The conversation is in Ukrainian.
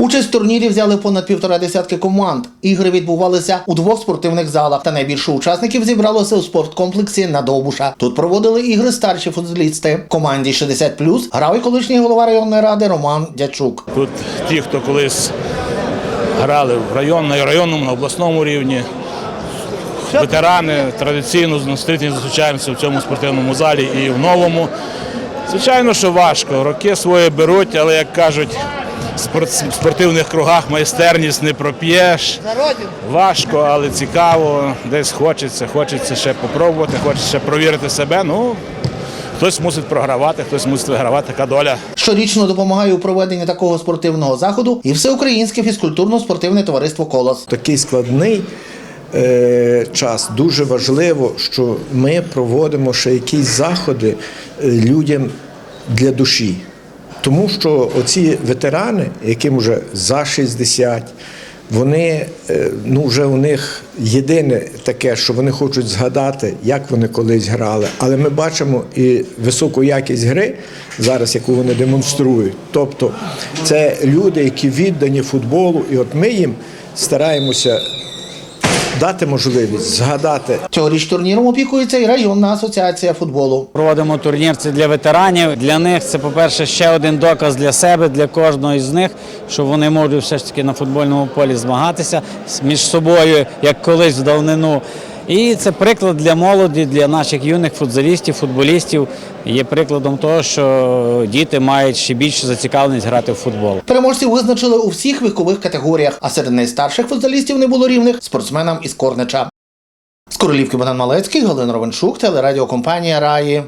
Участь в турнірі взяли понад півтора десятки команд. Ігри відбувалися у двох спортивних залах, та найбільше учасників зібралося у спорткомплексі на Довбуша. Тут проводили ігри старші футболісти. Команді 60+, грав і колишній голова районної ради Роман Дячук. Тут ті, хто колись грали в район, на районному, на обласному рівні, ветерани традиційно зустріти зустрічаємося в цьому спортивному залі і в новому. Звичайно, що важко. Роки свої беруть, але як кажуть, спортивних кругах майстерність не проп'єш. Важко, але цікаво. Десь хочеться, хочеться ще попробувати, хочеться ще провірити себе. Ну, хтось мусить програвати, хтось мусить вигравати, така доля. Щорічно допомагає у проведенні такого спортивного заходу і всеукраїнське фізкультурно-спортивне товариство Колос. такий складний е, час. Дуже важливо, що ми проводимо ще якісь заходи е, людям для душі. Тому що оці ветерани, яким вже за 60, вони е, ну вже у них єдине таке, що вони хочуть згадати, як вони колись грали. Але ми бачимо і високу якість гри зараз, яку вони демонструють. Тобто це люди, які віддані футболу, і от ми їм стараємося дати можливість згадати Цьогоріч турніром опікується і районна асоціація футболу. Проводимо турнір це для ветеранів. Для них це, по-перше, ще один доказ для себе, для кожного із них, що вони можуть все ж таки на футбольному полі змагатися між собою, як колись в давнину. І це приклад для молоді, для наших юних футзалістів, футболістів. Є прикладом того, що діти мають ще більше зацікавленість грати в футбол. Переможців визначили у всіх вікових категоріях, а серед найстарших футболістів не було рівних спортсменам із Корнича. З Королівки Богдан Малецький, Галина Ровеншук, телерадіокомпанія Раї.